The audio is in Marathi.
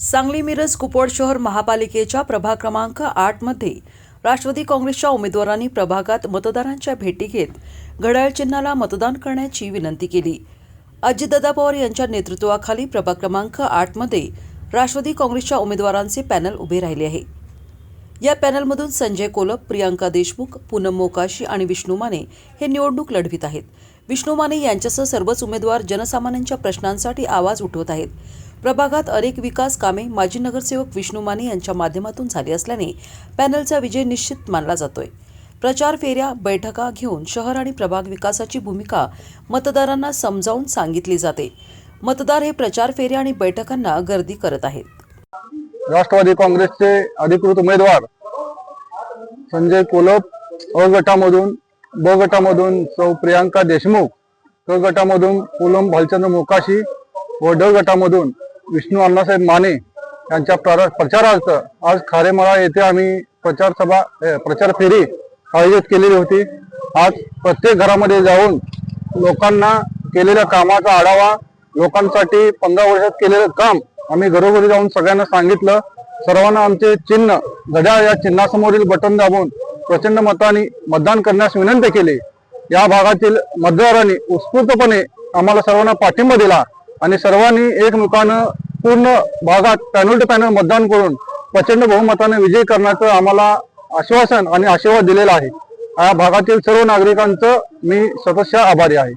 सांगली मिरज कुपवाड शहर महापालिकेच्या प्रभाग क्रमांक आठमध्ये राष्ट्रवादी काँग्रेसच्या उमेदवारांनी प्रभागात मतदारांच्या भेटी घेत घड्याळ चिन्हाला मतदान करण्याची विनंती केली. अजितदादा पवार यांच्या नेतृत्वाखाली प्रभाग क्रमांक आठमध्ये राष्ट्रवादी काँग्रेसच्या उमेदवारांचे पॅनल उभे राहिले आहे. या पॅनलमधून संजय कोलप प्रियांका देशमुख पूनम मोकाशी आणि विष्णू माने हे निवडणूक लढवित आहेत. विष्णू माने यांच्यासह सर्वच उमेदवार जनसामान्यांच्या प्रश्नांसाठी आवाज उठवत आहेत. प्रभागात अनेक विकास कामे माजी नगरसेवक विष्णू माने यांच्या माध्यमातून झाली असल्याने पॅनलचा विजय निश्चित मानला जातोय. प्रचार फेऱ्या बैठका घेऊन शहर आणि प्रभाग विकासाची भूमिका मतदारांना समजावून सांगितली जाते. मतदार हे प्रचार फेऱ्या आणि बैठकांना गर्दी करत आहेत. राष्ट्रवादी काँग्रेसचे अधिकृत उमेदवार संजय कोलप अ गटामधून ब गटामधून सौ प्रियांका देशमुख क गटामधून पूनम भालचंद्र मोकाशी व ड गटामधून विष्णू अण्णासाहेब माने यांच्या प्रा- प्रचारार्थ आज खारेमळा येथे आम्ही प्रचार सभा प्रचार फेरी आयोजित केलेली होती. आज प्रत्येक घरामध्ये जाऊन लोकांना केलेल्या कामाचा आढावा लोकांसाठी पंधरा वर्षात केलेलं काम आम्ही घरोघरी जाऊन सगळ्यांना सांगितलं. सर्वांना आमचे चिन्ह घड्याळ या चिन्हासमोरील बटन दाबून प्रचंड मताने मतदान करण्यास विनंती केली. या भागातील मतदारांनी उत्स्फूर्तपणे आम्हाला सर्वांना पाठिंबा दिला. आणि सर्वांनी एकमेकानं पूर्ण भागात पॅनल टू पॅनल मतदान करून प्रचंड बहुमताने विजय करण्याचं आम्हाला आश्वासन आणि आशीर्वाद दिलेला आहे. या भागातील सर्व नागरिकांचं मी सदस्य आभारी आहे.